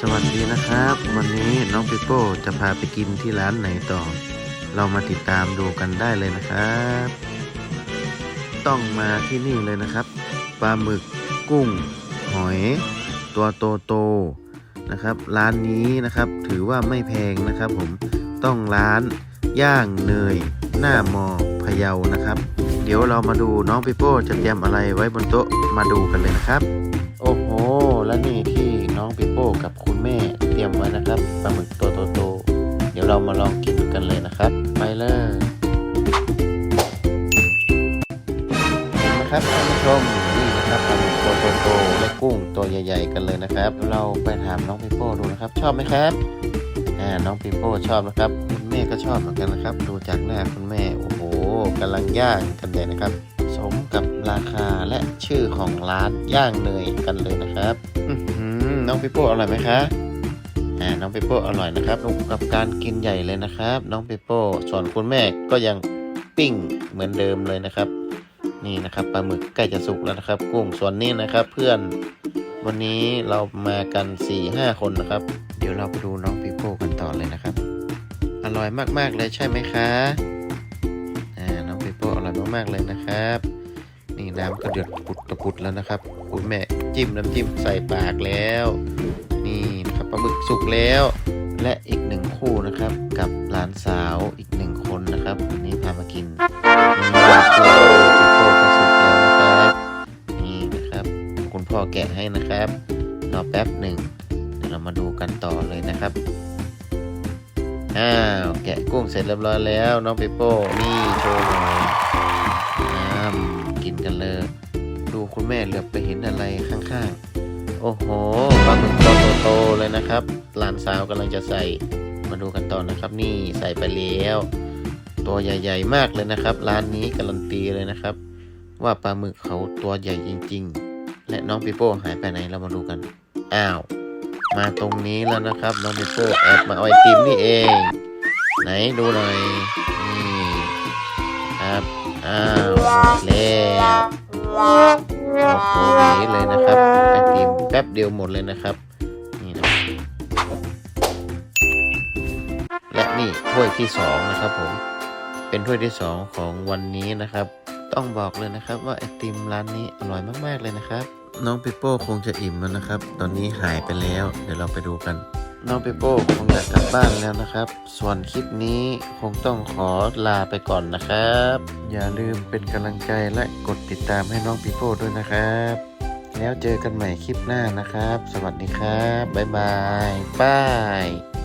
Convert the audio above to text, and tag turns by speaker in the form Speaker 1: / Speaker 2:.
Speaker 1: สวัสดีนะครับ วันนี้น้องปิโป้จะพาไปกินที่ร้านไหนต่อ เรามาติดตามดูกันได้เลยนะครับ ต้องมาที่นี่เลยนะครับปลาหมึกกุ้ง หอย ตัวโตโตนะครับ ร้านนี้นะครับถือว่าไม่แพงนะครับ ผมต้องร้านย่างเนย หน้ามอพะเยานะครับ เดี๋ยวเรามาดูน้องปิโป้จะเตรียมอะไรไว้บนโต๊ะมาดูกันเลยนะครับ โอ้โห และนี่ที่น้องปิโป้กับคุณแม่เตรียมไว้นะครับปลาหมึกตัวโตๆเดี๋ยวเรามาลองกินกันเลยนะครับ ไปเลยเห็นไหมครับท่านผู้ชมนี่นะครับปลาหมึกตัวโตๆและกุ้งตัวใหญ่ ๆ กันเลยนะครับ เราไปถามน้องปิโป้ดูนะครับ ชอบไหมครับอ่าน้องปิโป้ชอบนะครับ คุณแม่ก็ชอบเหมือนกันนะครับ ดูจากหน้าคุณแม่โอ้โหกำลังย่างกันเลยนะครับ สมกับ ราคาและชื่อของร้านย่างเนยกันเลยนะครับน้องปิโป้อร่อยไหมคะอ่าน้องปิโป้อร่อยนะครับสนุกกับการกินใหญ่เลยนะครับ น้องปิโป้ส่วนคุณแม่ก็ยังปิ้งเหมือนเดิมเลยนะครับ นี่นะครับปลาหมึกใกล้จะสุกแล้วนะครับ กุ้งส่วนนี้นะครับ เพื่อนวันนี้เรามากัน4ี่ห้าคนนะครับ เดี๋ยวเราไปดูน้องปิโป้กันต่อเลยนะครับ อร่อยมากๆเลยใช่ไหมคะอ่าน้องปิโป้อร่อยมากๆเลยนะครับ นี่น้ำก็เดือดปุดตะปุดแล้วนะครับคุณแม่จิ้มน้ำจิ้มใส่ปากแล้ว นี่นะครับปลาหมึกสุกแล้ว และอีกหนึ่งคู่นะครับ กับหลานสาวอีกหนึ่งคนนะครับวันนี้พามากินนี่ตัวพี่โป้ก็สุกแล้วนะครับ นี่นะครับ คุณพ่อแกะให้นะครับรอแป๊บหนึ่งเดี๋ยวเรามาดูกันต่อเลยนะครับอ้าวแกะกุ้งเสร็จเรียบร้อยแล้วน้องปิโป้นี่โชว์หน่อยอ้าม กันเลย ดูคุณแม่เหลือบไปเห็นอะไรข้างๆ โอ้โหปลาหมึกตัวโตๆเลยนะครับ หลานสาวกำลังจะใส่ มาดูกันต่อนะครับ นี่ใส่ไปแล้ว ตัวใหญ่ ๆ มากเลยนะครับ ร้านนี้การันตีเลยนะครับ ว่าปลาหมึกเขาตัวใหญ่จริง ๆ และน้องปิโป้หายไปไหนเรามาดูกัน อ้าว มาตรงนี้แล้วนะครับ น้องปิโป้แอบมาเอาไอติมนี่เอง ไหนดูหน่อย นี่ครับ อ้าวแล้ว โอ้โหนี้เลยนะครับไอติมแป๊บเดียวหมดเลยนะครับ นี่นะและนี่ถ้วยที่สองนะครับผม เป็นถ้วยที่สองของวันนี้นะครับ ต้องบอกเลยนะครับว่าไอติมร้านนี้อร่อยมากๆเลยนะครับ น้องปิโป้คงจะอิ่มแล้วนะครับ ตอนนี้หายไปแล้ว เดี๋ยวเราไปดูกัน น้องเปโป้คงจะกกลับบ้านแล้วนะครับ ส่วนคลิปนี้คงต้องขอลาไปก่อนนะครับ อย่าลืมเป็นกำลังใจและกดติดตามให้น้องปิโป้ด้วยนะครับ แล้วเจอกันใหม่คลิปหน้านะครับ สวัสดีครับ บ๊ายบายบาย